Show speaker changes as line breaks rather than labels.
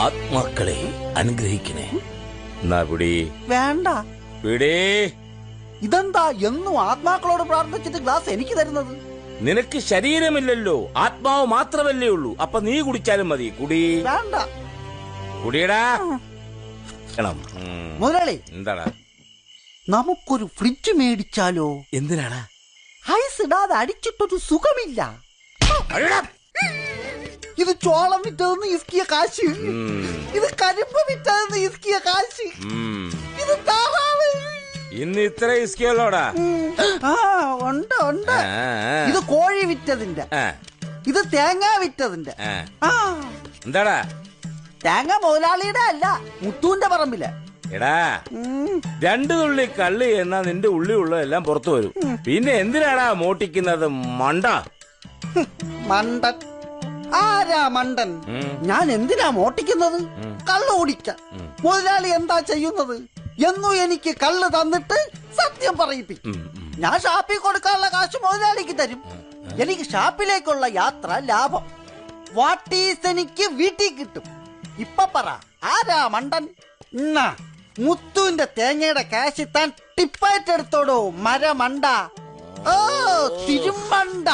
ആത്മാക്കളെ അനുഗ്രഹിക്കണേ. എന്നാ പിടി
വേണ്ട.
പിടി
ഇതെന്താ എന്നും ആത്മാക്കളോട് പ്രാർത്ഥിച്ചിട്ട് ഗ്ലാസ് എനിക്ക് തരുന്നത്?
നിനക്ക് ശരീരമില്ലല്ലോ. ആത്മാവ് മാത്രമല്ലേ ഉള്ളൂ. അപ്പൊ നീ കുടിച്ചാലും മതി. കുടി.
വേണ്ട.
കുടിയടാ.
മുതലാളി.
എന്താടാ?
നമുക്കൊരു ഫ്രിഡ്ജ് മേടിച്ചാലോ?
എന്തിനാടാ?
ഐസ് ഇടാതെ അടിച്ചിട്ടൊരു സുഖമില്ല. ഇത് ചോളം വിറ്റതെന്ന് ഇസ്കിയ കാശ്. ഇത് കരിമ്പ് വിറ്റതെന്ന് ഇസ്കിയ കാശ്. ഇത് താറാവ്.
ഇന്ന് ഇത്ര ഇസ്കിയല്ലോടാ
ആ ഉണ്ട് ഉണ്ട്. ഇത് കോഴി വിറ്റതിന്റെ. ഇത് തേങ്ങ വിറ്റതിന്റെ.
എന്താടാ?
തേങ്ങ മുതലാളിയുടെ അല്ല മുത്തൂന്റെ പറമ്പിൽ.
എടാ
രണ്ട്
രണ്ടു തുള്ളി കള്ളി എന്നാ നിന്റെ ഉള്ളി ഉള്ളതെല്ലാം പുറത്തു വരും. പിന്നെ എന്തിനാടാ മോട്ടിക്കുന്നത് മണ്ട?
മണ്ടൻ. ആരാ മണ്ടൻ? ഞാൻ എന്തിനാ മോട്ടിക്കുന്നത് കള്ള് ഓടിക്കാൻ മുതലാളി എന്താ ചെയ്യുന്നത്? എന്നു എനിക്ക് കള്ള് തന്നിട്ട് സത്യം പറയിപ്പിക്കും. ഞാൻ ഷാപ്പിൽ കൊടുക്കാനുള്ള കാശ് മുതലാളിക്ക് തരും. എനിക്ക് ഷാപ്പിലേക്കുള്ള യാത്ര ലാഭം. വാട്ട് ഈസ് എനിക്ക് വീട്ടിൽ കിട്ടും. ഇപ്പൊ പറ ആരാ മണ്ടൻ? എന്നാ മുത്തുവിന്റെ തേങ്ങയുടെ കാശ് താൻ ടിപ്പായിട്ട് എടുത്തോടോ മരമണ്ട? ഓ തിരുമണ്ട.